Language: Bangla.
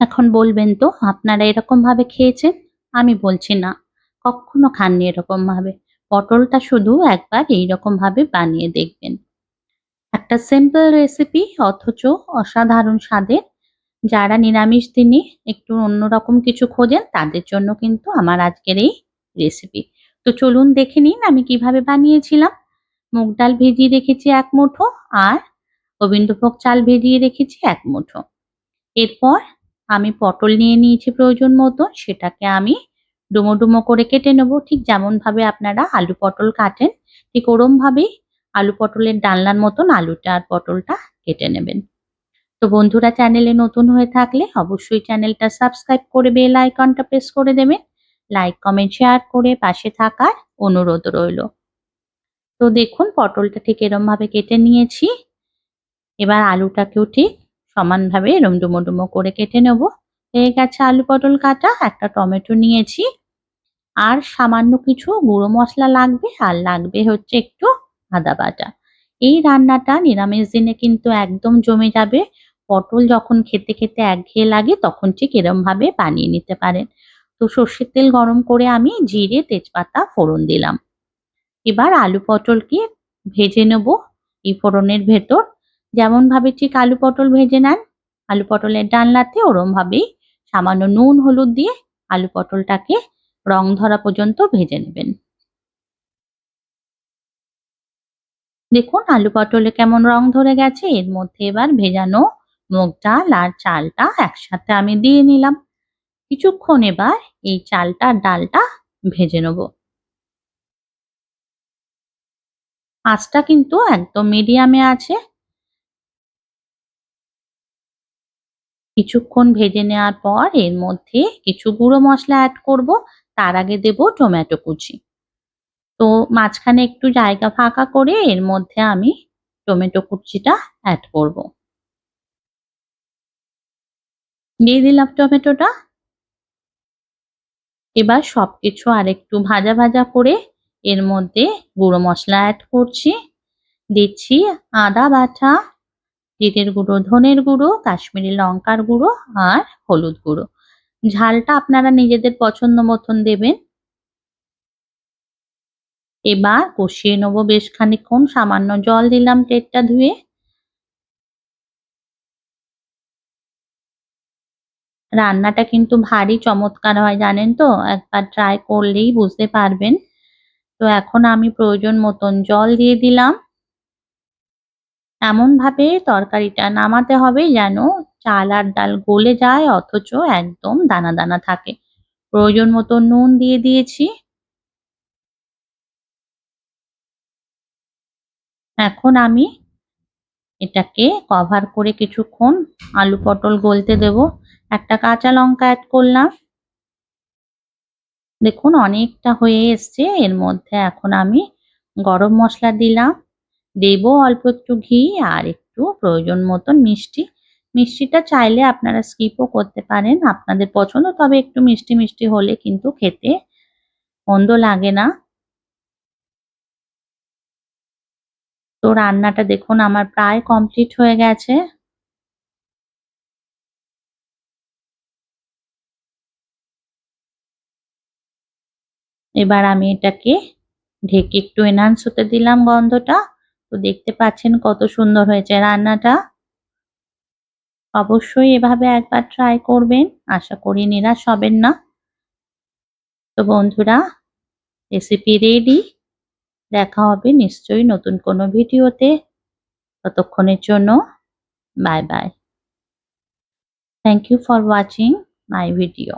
এখন বলবেন তো, আপনারা এরকম ভাবে খেয়েছেন? আমি বলছি না। কখনো খাননি এরকম ভাবে। পটলটা শুধু একবার এইরকম ভাবে বানিয়ে দেখবেন। একটা সিম্পল রেসিপি অথচ অসাধারণ স্বাদের। যারা নিরামিষ দিনে একটু অন্যরকম কিছু খোঁজেন, তাদের জন্য কিন্তু আমার আজকের এই রেসিপি তো চলুন দেখে নিন আমি কীভাবে বানিয়েছিলাম। মুগ ডাল ভেজিয়ে রেখেছি এক মুঠো, আর গোবিন্দভোগ চাল ভেজিয়ে রেখেছি এক মুঠো। এরপর আমি পটল নিয়ে নিয়েছি প্রয়োজন মতো, সেটাকে আমি ডুমো ডুমো করে কেটে নেব। ঠিক যেমন ভাবে আপনারা আলু পটল কাটেন, ঠিক ওরম ভাবেই আলু পটলের ডালনার মতন আলুটা আর পটলটা কেটে নেবেন। তো বন্ধুরা, চ্যানেলে নতুন হয়ে থাকলে অবশ্যই চ্যানেলটা সাবস্ক্রাইব করে বেল আইকনটা প্রেস করে দেবেন। লাইক, কমেন্ট, শেয়ার করে পাশে থাকার অনুরোধ রইল। তো দেখুন, পটলটা ঠিক এরম ভাবে কেটে নিয়েছি। এবার আলুটাকেও ঠিক সমানভাবে এরম ডুমো ডুমো করে কেটে নেব। হয়ে গেছে আলু পটল কাটা, একটা টমেটো নিয়েছি। আর সামান্য কিছু গুঁড়ো মশলা লাগবে, আর লাগবে হচ্ছে একটু আদা বাটা। এই রান্নাটা নিরামিষ দিনে কিন্তু একদম জমে যাবে। পটল যখন খেতে খেতে একঘেয়ে লাগে, তখন ঠিক এরম ভাবে বানিয়ে নিতে পারেন। তো সর্ষের তেল গরম করে আমি জিরে, তেজপাতা, ফোড়ন দিলাম। এবার আলু পটলকে ভেজে নেব। এই ফোড়নের ভেতর যেমন ভাবে ঠিক আলু পটল ভেজে নেন। আলু পটলের ডালনাতে ওরম ভাবেই সামান্য নুন, হলুদ দিয়ে আলু পটলটাকে রং ধরা পর্যন্ত ভেজে নেবেন। দেখুন আলু পটলে কেমন রং ধরে গেছে। এর মধ্যে এবার ভেজানো মুগ ডাল আর চালটা একসাথে আমি দিয়ে নিলাম। কিছুক্ষণ এবার এই চালটা ডালটা ভেজে নেব। আঁচটা কিন্তু একদম মিডিয়ামে আছে। কিছুক্ষণ ভেজে নেওয়ার পর এর মধ্যে কিছু গুঁড়ো মশলা অ্যাড করব। তার আগে দেব টমেটো কুচি। তো মাঝখানে একটু জায়গা ফাঁকা করে এর মধ্যে আমি টমেটো কুচিটা অ্যাড করব। দিয়ে দিলাম টমেটোটা। এবার সবকিছু আর একটু ভাজা ভাজা করে এর মধ্যে গুঁড়ো মশলা অ্যাড করছি। দিচ্ছি আদা বাটা। জিরের গুঁড়ো, ধনের গুঁড়ো, কাশ্মীরি লঙ্কার গুঁড়ো আর হলুদ গুঁড়ো। ঝালটা আপনারা নিজেদের পছন্দ মতন দেবেন। এবার কষিয়ে নেব বেশ খানিক্ষণ সামান্য জল দিলাম প্লেটটা ধুয়ে। রান্নাটা কিন্তু ভারী চমৎকার হয়, জানেন তো? একবার ট্রাই করলেই বুঝতে পারবেন। তো এখন আমি প্রয়োজন মতন জল দিয়ে দিলাম। এমনভাবে তরকারিটা নামাতে হবে যেন চাল আর ডাল গলে যায়, অথচ একদম দানা দানা থাকে। প্রয়োজন মতো নুন দিয়ে দিয়েছি। এখন আমি এটাকে কভার করে কিছুক্ষণ আলু পটল গলতে দেব। একটা কাঁচা লঙ্কা অ্যাড করলাম। দেখুন, অনেকটা হয়ে এসছে। এর মধ্যে এখন আমি গরম মশলা দিলাম। দেব অল্প একটু ঘি আর একটু প্রয়োজন মতন মিষ্টি। মিষ্টিটা চাইলে আপনারা স্কিপও করতে পারেন। আপনাদের পছন্দ, তবে একটু মিষ্টি মিষ্টি হলে কিন্তু খেতে মন্দ লাগে না। তো রান্নাটা দেখুন, আমার প্রায় কমপ্লিট হয়ে গেছে। এবার আমি এটাকে ঢেকে একটু এনহান্স হতে দিলাম গন্ধটা। তো দেখতে পাচ্ছেন কত সুন্দর হয়েছে রান্নাটা। অবশ্যই এভাবে একবার ট্রাই করবেন, আশা করি নিরাশ হবেন না। তো বন্ধুরা রেসিপি রেডি দেখা হবে নিশ্চয়ই নতুন কোনো ভিডিওতে। ততক্ষণের জন্য bye bye thank you for watching my video